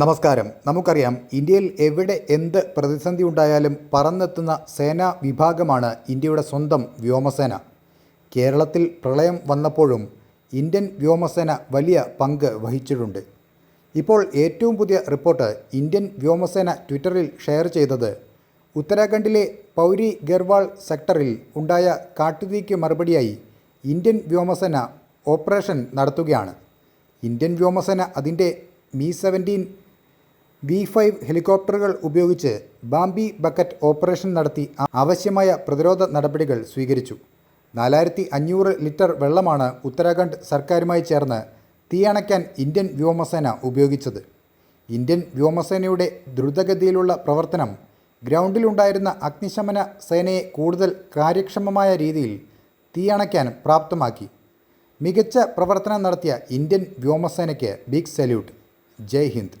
നമസ്കാരം. നമുക്കറിയാം ഇന്ത്യയിൽ എവിടെ എന്ത് പ്രതിസന്ധി ഉണ്ടായാലും പറന്നെത്തുന്ന സേനാ വിഭാഗമാണ് ഇന്ത്യയുടെ സ്വന്തം വ്യോമസേന. കേരളത്തിൽ പ്രളയം വന്നപ്പോഴും ഇന്ത്യൻ വ്യോമസേന വലിയ പങ്ക് വഹിച്ചിട്ടുണ്ട്. ഇപ്പോൾ ഏറ്റവും പുതിയ റിപ്പോർട്ട് ഇന്ത്യൻ വ്യോമസേന ട്വിറ്ററിൽ ഷെയർ ചെയ്തത് ഉത്തരാഖണ്ഡിലെ പൗരി ഗർവാൾ സെക്ടറിൽ ഉണ്ടായ കാട്ടുതീക്ക് മറുപടിയായി ഇന്ത്യൻ വ്യോമസേന ഓപ്പറേഷൻ നടത്തുകയാണ്. ഇന്ത്യൻ വ്യോമസേന അതിന്റെ മി സെവന്റീൻ വി ഫൈവ് ഹെലികോപ്റ്ററുകൾ ഉപയോഗിച്ച് ബാംബി ബക്കറ്റ് ഓപ്പറേഷൻ നടത്തി ആവശ്യമായ പ്രതിരോധ നടപടികൾ സ്വീകരിച്ചു. നാലായിരത്തി അഞ്ഞൂറ് ലിറ്റർ വെള്ളമാണ് ഉത്തരാഖണ്ഡ് സർക്കാരുമായി ചേർന്ന് തീയണയ്ക്കാൻ ഇന്ത്യൻ വ്യോമസേന ഉപയോഗിച്ചത്. ഇന്ത്യൻ വ്യോമസേനയുടെ ദ്രുതഗതിയിലുള്ള പ്രവർത്തനം ഗ്രൗണ്ടിലുണ്ടായിരുന്ന അഗ്നിശമന സേനയെ കൂടുതൽ കാര്യക്ഷമമായ രീതിയിൽ തീയണയ്ക്കാൻ പ്രാപ്തമാക്കി. മികച്ച പ്രവർത്തനം നടത്തിയ ഇന്ത്യൻ വ്യോമസേനയ്ക്ക് ബിഗ് സല്യൂട്ട്. ജയ് ഹിന്ദ്.